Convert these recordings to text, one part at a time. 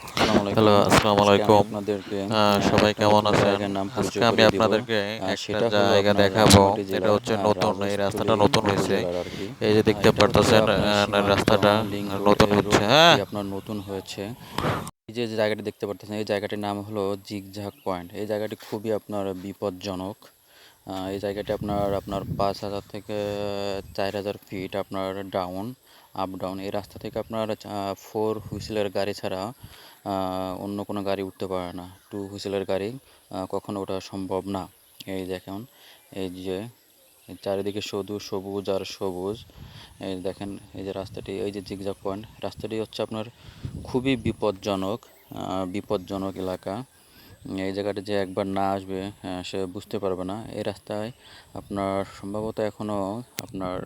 Hello আসসালামু আলাইকুম সবাই কেমন আছেন? আজকে আমি আপনাদেরকে একটা জায়গা দেখাবো। এটা হচ্ছে নতুন এই রাস্তাটা নতুন হয়েছে। এই যে দেখতে পারতেছেন রাস্তাটা নতুন হচ্ছে হ্যাঁ। আপনার নতুন হয়েছে। এই যে জায়গাটি দেখতে পারতেছেন এই জায়গাটির নাম হলো জিগঝাক পয়েন্ট। এই জায়গাটি খুবই আপনার বিপজ্জনক। এই জায়গাটি আপনার আপনার পাঁচ হাজার থেকে চার হাজার ফিট আপনার ডাউন আপ ডাউন এই রাস্তা থেকে আপনার ফোর হুইসেলের গাড়ি ছাড়া অন্য কোনো গাড়ি উঠতে পারে না। টু হুইসেলের গাড়ি কখনো ওঠা সম্ভব না। এই দেখেন, এই যে চারিদিকে শুধু সবুজ আর সবুজ। এই দেখেন, এই যে রাস্তাটি, এই যে জিগজাগ পয়েন্ট রাস্তাটি হচ্ছে আপনার খুবই বিপজ্জনক বিপজ্জনক এলাকা। এই জায়গাটা যে একবার না আসবে সে বুঝতে পারবে না। এই রাস্তায় আপনার সম্ভবত এখনও আপনার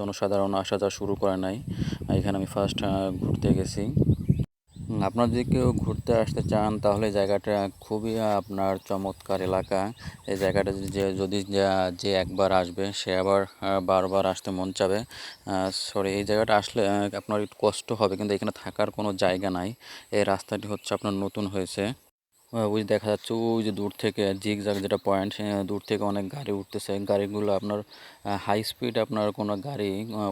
জনসাধারণ আসা যাওয়া শুরু করে নাই। এখানে আমি ফার্স্ট ঘুরতে গেছি। আপনার যদি কেউ ঘুরতে আসতে চান, তাহলে জায়গাটা খুবই আপনার চমৎকার এলাকা। এই জায়গাটা যে, যদি যে একবার আসবে, সে আবার বারবার আসতে মন চাবে। সরি এই জায়গাটা আসলে আপনার একটু কষ্ট হবে, কিন্তু এখানে থাকার কোনো জায়গা নাই। এই রাস্তাটি হচ্ছে আপনার নতুন হয়েছে। ওই দেখা যাচ্ছে, ওই যে দূর থেকে জিগ জাগ যেটা পয়েন্ট দূর থেকে অনেক গাড়ি উঠতেছে। গাড়িগুলো আপনার হাই স্পিড আপনার কোনো গাড়ি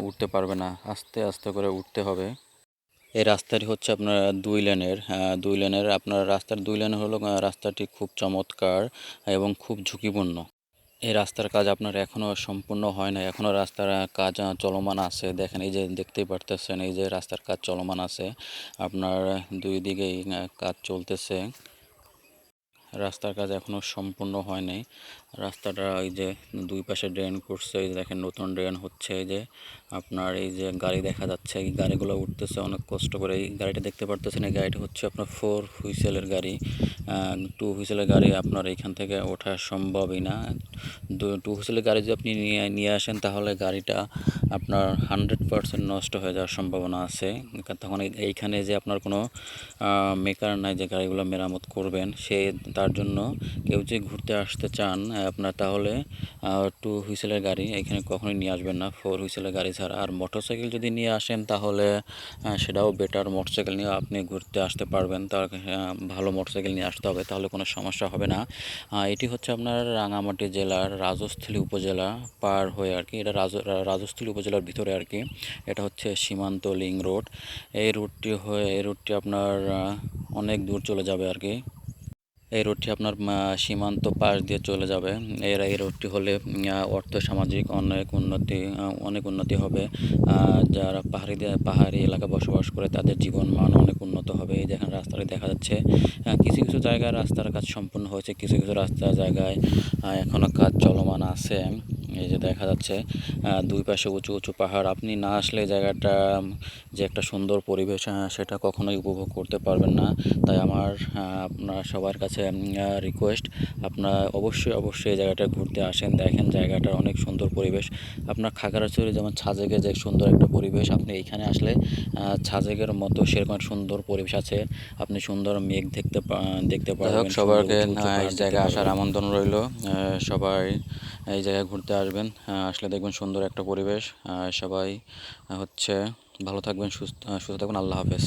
উঠতে পারবে না। আস্তে আস্তে করে উঠতে হবে। এই রাস্তাটি হচ্ছে আপনার দুই লেনের দুই লেনের, আপনার রাস্তার দুই লেনের হলো রাস্তাটি খুব চমৎকার এবং খুব ঝুঁকিপূর্ণ। এই রাস্তার কাজ আপনার এখনও সম্পূর্ণ হয় না এখনও রাস্তার কাজ চলমান আছে। দেখেন, এই যে দেখতেই পারতেছেন, এই যে রাস্তার কাজ চলমান আছে। আপনার দুই দিকেই কাজ চলতেছে। রাস্তার কাজ এখনও সম্পূর্ণ হয় নাই। রাস্তাটা এই যে দুই পাশে ড্রেন করছে, এই দেখেন নতুন ড্রেন হচ্ছে, এই যে আপনার এই যে গাড়ি দেখা যাচ্ছে, এই গাড়িগুলো উঠতেছে, অনেক কষ্ট করে। এই গাড়িটা দেখতে পারতেছেন, এই গাড়িটা হচ্ছে আপনার ফোর হুইসেলের গাড়ি। টু হুইসেলের গাড়ি আপনার এখান থেকে ওঠা সম্ভবই না। টু হুইসেলের গাড়ি যদি আপনি নিয়ে নিয়ে আসেন, তাহলে গাড়িটা আপনার হান্ড্রেড পারসেন্ট নষ্ট হয়ে যাওয়ার সম্ভাবনা আছে। তখন এই- এইখানে যে আপনার কোনো মেকার নাই যে গাড়িগুলো মেরামত করবেন, সে, তার জন্য কেউ যে ঘুরতে আসতে চান আপনার তাহলে টু হুইসেলের গাড়ি এখানে কখনোই নিয়ে আসবেন না। ফোর হুইসেলের গাড়ি ছাড়া। আর মোটরসাইকেল যদি নিয়ে আসেন তাহলে সেটাও বেটার মোটরসাইকেল নিয়ে আপনি ঘুরতে আসতে পারবেন। তার ভালো মোটরসাইকেল নিয়ে আসতে হবে, তাহলে কোনো সমস্যা হবে না। এটি হচ্ছে আপনার রাঙামাটি জেলার রাজস্থলী উপজেলা পার হয়ে আর কি। এটা রাজ রাজস্থলী উপজেলার ভিতরে আর কি। এটা হচ্ছে সীমান্ত লিং রোড। এই রুটটি হয়ে, এই রুটটি আপনার অনেক দূর চলে যাবে আর কি। এই রোডটি আপনার সীমান্ত পাশ দিয়ে চলে যাবে। এর, এই রোডটি হলে অর্থ সামাজিক অনেক উন্নতি অনেক উন্নতি হবে। যারা পাহাড়ি পাহাড়ি এলাকা বসবাস করে, তাদের জীবন মান অনেক উন্নত হবে। এই দেখেন রাস্তাটি দেখা যাচ্ছে কিছু কিছু জায়গায় রাস্তার কাজ সম্পূর্ণ হয়েছে, কিছু কিছু রাস্তার জায়গায় এখনও কাজ চলমান আছে। এই যে দেখা যাচ্ছে দুই পাশে উঁচু উঁচু পাহাড় আপনি না আসলে জায়গাটা যে একটা সুন্দর পরিবেশ সেটা কখনোই উপভোগ করতে পারবেন না। তাই আমার আপনার সবার কাছে রিকোয়েস্ট আপনারা অবশ্যই অবশ্যই এই জায়গাটা ঘুরতে আসেন। দেখেন জায়গাটা অনেক সুন্দর পরিবেশ। আপনার খাগড়াছড়ি যেমন ছাজেকে যে সুন্দর একটা পরিবেশ আপনি এইখানে আসলে আহ, ছাজেকের মতো সেরকম সুন্দর পরিবেশ আছে। আপনি সুন্দর মেঘ দেখতে দেখতে পারবেন সবাইকে এই জায়গায় আসার আমন্ত্রণ রইল। সবাই এই জায়গায় ঘুরতে আসবেন আসলে দেখবেন সুন্দর একটা পরিবেশ। সবাই হচ্ছে ভালো থাকবেন, সুস্থ সুস্থ থাকবেন আল্লাহ হাফেজ।